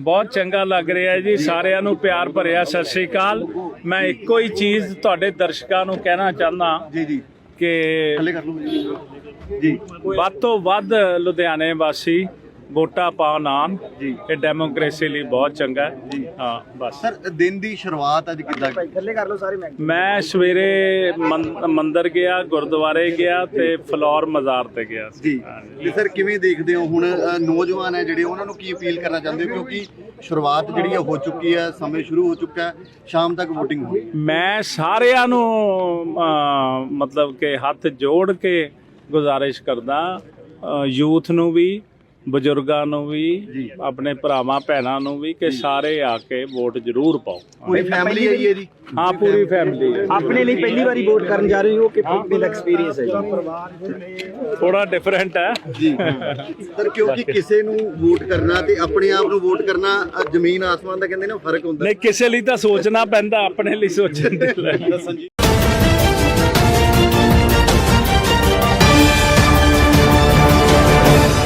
ਬਹੁਤ ਚੰਗਾ ਲੱਗ ਰਿਹਾ ਜੀ। ਸਾਰਿਆਂ ਨੂੰ ਪਿਆਰ ਭਰਿਆ ਸਤਿ ਸ੍ਰੀ ਅਕਾਲ। ਮੈਂ ਇੱਕੋ ਹੀ ਚੀਜ਼ ਤੁਹਾਡੇ ਦਰਸ਼ਕਾਂ ਨੂੰ ਕਹਿਣਾ ਚਾਹੁੰਦਾ ਜੀ ਜੀ। ਕਿ ਥੱਲੇ ਕਰ ਲਓ। ਜੀ। ਵੱਧ ਤੋਂ ਵੱਧ ਲੁਧਿਆਣੇ ਵਾਸੀ ਵੋਟਾਂ ਪਾਉਣ ਆਉਣ ਜੀ। ਇਹ ਡੈਮੋਕ੍ਰੇਸੀ ਲਈ ਬਹੁਤ ਚੰਗਾ ਹੈ। ਜੀ। ਹਾਂ ਬਸ। ਸਰ ਦਿਨ ਦੀ ਸ਼ੁਰੂਆਤ ਅੱਜ ਕਿੱਦਾਂ ਮੈਂ ਸਵੇਰੇ ਮੰ- ਮੰਦਿਰ ਗਿਆ ਗੁਰਦੁਆਰੇ ਗਿਆ ਤੇ ਫਲੋਰ ਮਜ਼ਾਰ ਤੇ ਗਿਆ ਸੀ। ਜੀ। ਤੇ ਸਰ ਕਿਵੇਂ ਦੇਖਦੇ ਹੋ ਹੁਣ ਅ, ਨੌਜਵਾਨ ਹੈ ਜਿਹੜੇ ਉਹਨਾਂ ਨੂੰ ਕੀ ਅਪੀਲ ਕਰਨਾ ਚਾਹੁੰਦੇ ਹੋ? ਕਿਉਂਕਿ ਸ਼ੁਰੂਆਤ ਜਿਹੜੀ ਹੈ ਹੋ ਚੁੱਕੀ ਹੈ ਸਮੇਂ ਸ਼ੁਰੂ ਹੋ ਚੁੱਕਾ ਹੈ ਸ਼ਾਮ ਤੱਕ VOTING ਹੋਣੀ ਹੈ। ਮੈਂ ਸਾਰਿਆਂ ਨੂੰ ਮਤਲਬ ਕਿ ਹੱਥ ਜੋੜ ਕੇ ਗੁਜ਼ਾਰਿਸ਼ ਕਰਦਾ ਯੂਥ ਨੂੰ ਵੀ ਬਜ਼ੁਰਗਾਂ ਨੂੰ ਵੀ। ਆਪਣੇ ਭਰਾਵਾਂ ਭੈਣਾਂ ਨੂੰ ਵੀ ਕਿ ਸਾਰੇ ਆ ਕੇ ਵੋਟ ਜ਼ਰੂਰ ਪਾਓ। ਪੂਰੀ ਫੈਮਿਲੀ ਆਈ ਹੈ ਜੀ ਹਾਂ ਪੂਰੀ ਫੈਮਿਲੀ ਆਪਣੇ ਲਈ ਪਹਿਲੀ ਵਾਰੀ ਵੋਟ ਕਰਨ ਜਾ ਰਹੇ ਹੋ ਕਿ ਬਿਲ ਐਕਸਪੀਰੀਅੰਸ ਹੈ ਜੀ? ਥੋੜਾ ਡਿਫਰੈਂਟ ਹੈ। ਜੀ। ਸਰ ਕਿਉਂਕਿ ਕਿਸੇ ਨੂੰ ਵੋਟ ਕਰਨਾ ਤੇ ਆਪਣੇ ਆਪ ਨੂੰ ਵੋਟ ਕਰਨਾ ਜ਼ਮੀਨ ਆਸਮਾਨ ਦਾ ਕਹਿੰਦੇ ਨਾ ਫ਼ਰਕ ਹੁੰਦਾ। ਨਹੀਂ ਕਿਸੇ ਲਈ ਤਾਂ ਸੋਚਣਾ ਪੈਂਦਾ ਆਪਣੇ ਲਈ ਸੋਚਣ ਦੇ ਲਈ। ਦੱਸਣ ਜੀ।